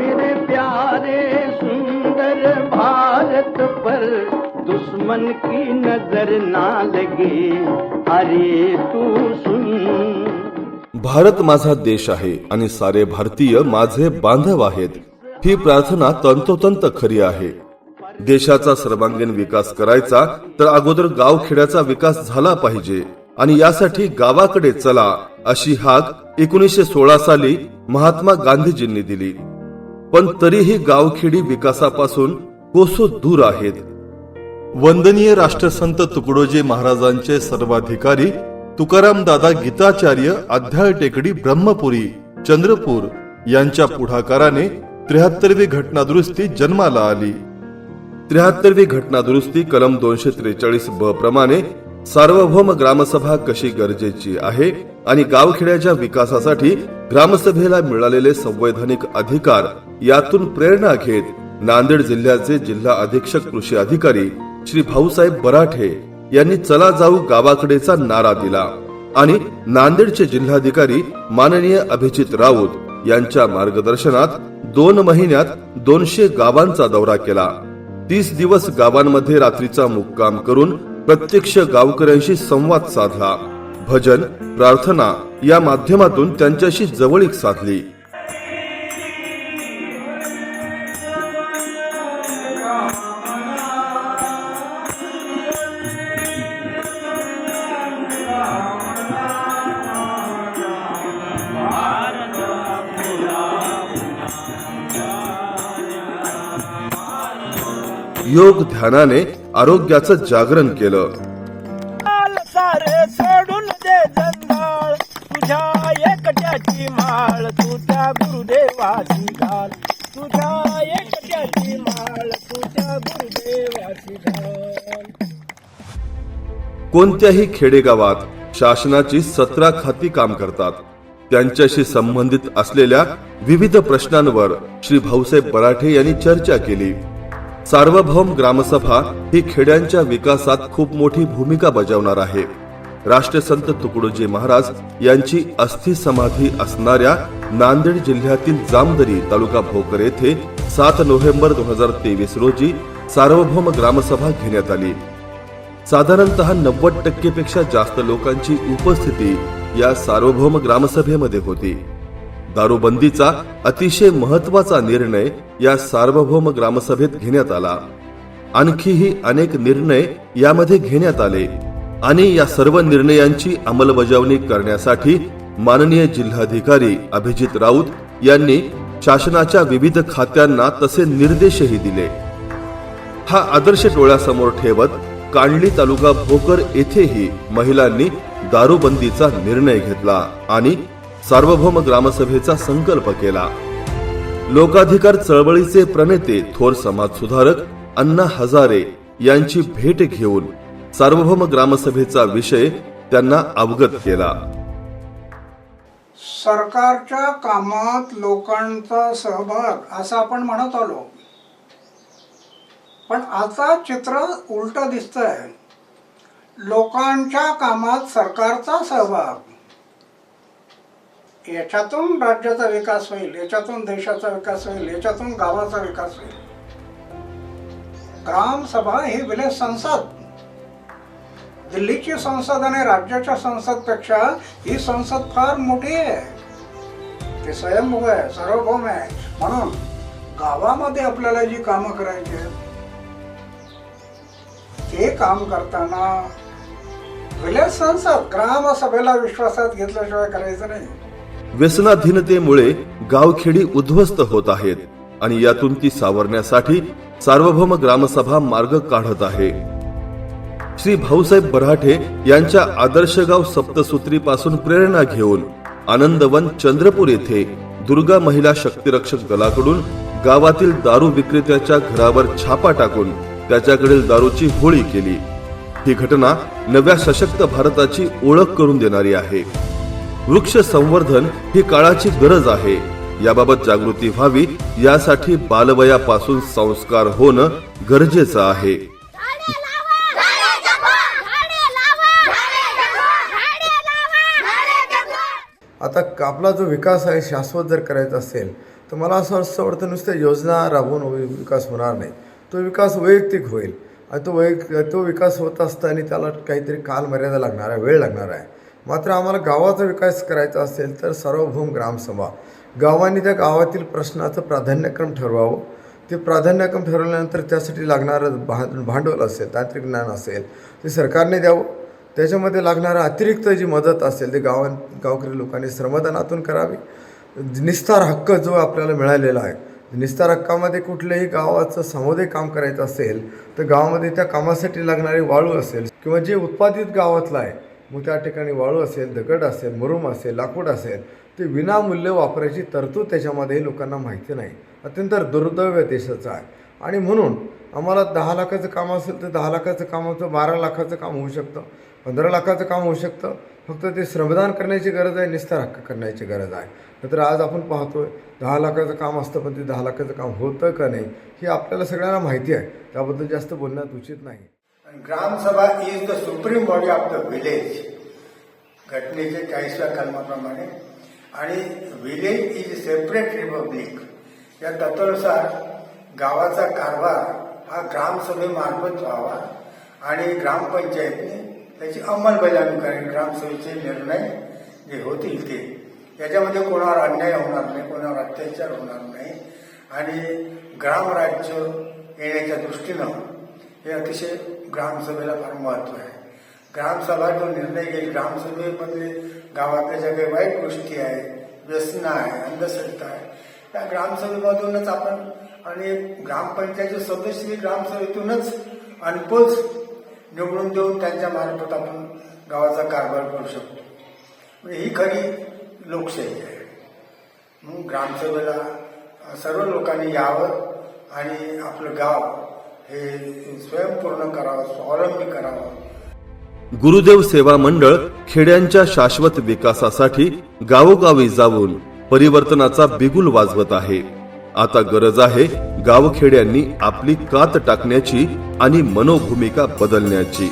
मेरे प्यारे सुंदर भारत पर दुश्मन की नजर ना लगे। अरे तू सुन। भारत माझा देश आहे आणि सारे भारतीय माझे बांधव आहेत. ही प्रार्थना तंतोतंत खरी आहे. देशाचा सर्वांगीण विकास करायचा तर अगोदर गावखेड्याचा विकास झाला पाहिजे आणि यासाठी गावाकडे चला अशी हाक एकोणीसशे सोळा साली महात्मा गांधीजींनी दिली. पण तरीही गावखेडी विकासापासून कोसो दूर आहेत. वंदनीय राष्ट्रसंत तुकडोजी महाराजांचे सर्वाधिकारी तुकाराम दादा गीताचार्य अध्याय टेकडी ब्रह्मपुरी चंद्रपूर यांच्या पुढाकाराने त्र्याहत्तरवी घटनादुरुस्ती जन्माला आली. त्र्याहत्तरवी घटनादुरुस्ती कलम दोनशे त्रेचाळीस ब प्रमाणे सार्वभौम ग्रामसभा कशी गरजेची आहे आणि गावखेड्याच्या विकासासाठी ग्रामसभेला मिळालेले संवैधानिक अधिकार यातून प्रेरणा घेत नांदेड जिल्ह्याचे जिल्हा अधीक्षक कृषी अधिकारी श्री भाऊसाहेब बराठे यांनी चला जाऊ गावाकडेचा नारा दिला आणि नांदेडचे जिल्हाधिकारी माननीय अभिजित राऊत यांच्या मार्गदर्शनात दोन महिन्यात दोनशे गावांचा दौरा केला. तीस दिवस गावांमध्ये रात्रीचा मुक्काम करून प्रत्यक्ष गावकऱ्यांशी संवाद साधला. भजन प्रार्थना या माध्यमातून त्यांच्याशी जवळीक साधली. योग ध्यानाने आरोग्याचं जागरण केलं. सोडून दे जंजाळ. तुझ्या एकट्याची माळ तुझ्या गुरुदेवाची घाल तुझ्या एकट्याची माळ तुझ्या गुरुदेवाची घाल कोणत्याही खेडेगावात शासनाची सतरा खाती काम करतात. त्यांच्याशी संबंधित असलेल्या विविध प्रश्नांवर श्री भाऊसाहेब बराठे यांनी चर्चा केली. सार्वभौम ग्रामसभा ही खेड्यांच्या विकासात खूप मोठी भूमिका बजावणार आहे. राष्ट्रसंत तुकडोजी महाराज यांची अस्थि समाधी असणाऱ्या नांदेड जिल्ह्यातील जामदरी तालुका भोकर येथे सात नोव्हेंबर दोन हजार तेवीस रोजी सार्वभौम ग्रामसभा घेण्यात आली. साधारणतः नव्वद टक्केपेक्षा जास्त लोकांची उपस्थिती या सार्वभौम ग्रामसभेमध्ये होती. दारूबंदीचा अतिशय महत्त्वाचा निर्णय या सार्वभौम ग्रामसभेत घेण्यात आला. आणखीही अनेक निर्णय यामध्ये घेण्यात आले आणि या सर्व निर्णयांची अंमलबजावणी करण्यासाठी माननीय जिल्हाधिकारी अभिजित राऊत यांनी शासनाच्या विविध खात्यांना तसे निर्देशही दिले. हा आदर्श डोळ्यासमोर ठेवत कांडली तालुका भोकर येथेही महिलांनी दारूबंदीचा निर्णय घेतला आणि सार्वभौम ग्रामसभेचा संकल्प केला. लोकाधिकार चळवळीचे प्रणेते थोर समाज सुधारक अण्णा हजारे यांची भेट घेऊन सार्वभौम ग्रामसभेचा विषय त्यांना अवगत केला. सरकारच्या कामात लोकांचा सहभाग असं आपण म्हणत आलो. पण आता चित्र उलट दिसतंय. लोकांच्या कामात सरकारचा सहभाग. याच्यातून राज्याचा विकास होईल याच्यातून देशाचा विकास होईल याच्यातून गावाचा विकास होईल. ग्रामसभा ही विलेज संसद. दिल्लीची संसद आणि राज्याच्या संसदपेक्षा ही संसद फार मोठी आहे. ते स्वयंभू आहे सार्वभौम आहे. म्हणून गावामध्ये आपल्याला जी कामं करायची आहेत ते काम करताना विलेज संसद ग्रामसभेला विश्वासात घेतल्याशिवाय करायचं नाही. व्यसनाधीनतेमुळे गावखेडी उद्ध्वस्त होत आहेत आणि यातून ती सावरण्यासाठी सार्वभौम ग्रामसभा मार्ग काढत आहे. श्री भाऊसाहेब बराठे यांच्या आदर्श गाव सप्तसूत्री पासून प्रेरणा घेऊन आनंदवन चंद्रपूर येथे दुर्गा महिला शक्तिरक्षक दलाकडून गावातील दारू विक्रेत्याच्या घरावर छापा टाकून त्याच्याकडील दारूची होळी केली. ही घटना नव्या सशक्त भारताची ओळख करून देणारी आहे. वृक्ष संवर्धन ही काळाची गरज आहे. याबाबत जागृती व्हावी यासाठी बालवयापासून संस्कार होणं गरजेचं आहे. आता आपला जो विकास आहे शाश्वत जर करायचा असेल तर मला असं असं वाटतं नुसत्या योजना राबवून विकास होणार नाही. तो विकास वैयक्तिक होईल. आणि तो वैयक्तिक तो विकास होत असताना त्याला काहीतरी कालमर्यादा लागणार आहे वेळ लागणार आहे. मात्र आम्हाला गावाचा विकास करायचा असेल तर सार्वभौम ग्रामसभा. गावांनी त्या गावातील प्रश्नाचं प्राधान्यक्रम ठरवावं. ते प्राधान्यक्रम ठरवल्यानंतर त्यासाठी लागणारं भा भांडवल असेल तांत्रिक ज्ञान असेल ते सरकारने द्यावं. त्याच्यामध्ये लागणारं अतिरिक्त जी मदत असेल ते गावां गावकरी लोकांनी श्रमदानातून करावी. निस्तार हक्क जो आपल्याला मिळालेला आहे निस्तार हक्कामध्ये कुठल्याही गावाचं समुदाय काम करायचं असेल तर गावामध्ये त्या कामासाठी लागणारी वाळू असेल किंवा जे उत्पादित गावातलं आहे मग त्या ठिकाणी वाळू असेल दगड असेल मुरुम असेल लाकूड असेल ते विनामूल्य वापरायची तरतूद त्याच्यामध्ये लोकांना माहिती नाही. अत्यंत दुर्दैव देशाचं आहे. आणि म्हणून आम्हाला दहा लाखाचं काम असेल तर दहा लाखाचं काम होतं बारा लाखाचं काम होऊ शकतं पंधरा लाखाचं काम होऊ शकतं. फक्त ते श्रमदान करण्याची गरज आहे निस्तार हक्क करण्याची गरज आहे. नंतर आज आपण पाहतोय दहा लाखाचं काम असतं पण ते दहा लाखाचं काम होतं का नाही हे आपल्याला सगळ्यांना माहिती आहे. त्याबद्दल जास्त बोलण्यात उचित नाही. Gram sabha is the supreme body of the of the घटनेच्या चाळीसव्या कलमाप्रमाणे. आणि विलेज इज सेपरेट रिपब्लिक. या तत्वानुसार गावाचा कारभार हा ग्रामसभेमार्फत व्हावा. आणि ग्रामपंचायतने त्याची अंमलबजावणी करावी. ग्रामसभेचे निर्णय जे होतील ते. याच्यामध्ये कोणावर अन्याय होणार नाही कोणावर अत्याचार होणार नाही. आणि ग्रामराज्य येण्याच्या दृष्टीनं हे अतिशय ग्रामसभेला फार महत्त्व आहे. ग्रामसभा जो निर्णय घेईल ग्रामसभेमध्ये गावातल्या ज्या काही वाईट गोष्टी आहेत व्यसनं आहे अंधश्रद्धा आहे त्या ग्रामसभेमधूनच आपण आणि ग्रामपंचायतचे सदस्य ग्रामसभेतूनच अनपोच निवडून देऊन त्यांच्या मार्फत आपण गावाचा कारभार करू शकतो. म्हणजे ही खरी लोकशाही आहे. म्हणून ग्रामसभेला सर्व लोकांनी यावं आणि आपलं गाव हे स्वयंपूर्ण करावं स्वावलंबी करावं. गुरुदेव सेवा मंडळ खेड्यांच्या शाश्वत विकासासाठी गावोगावी जाऊन परिवर्तनाचा बिगुल वाजवत आहे. आता गरज आहे गावखेड्यांनी आपली कात टाकण्याची आणि मनोभूमिका बदलण्याची.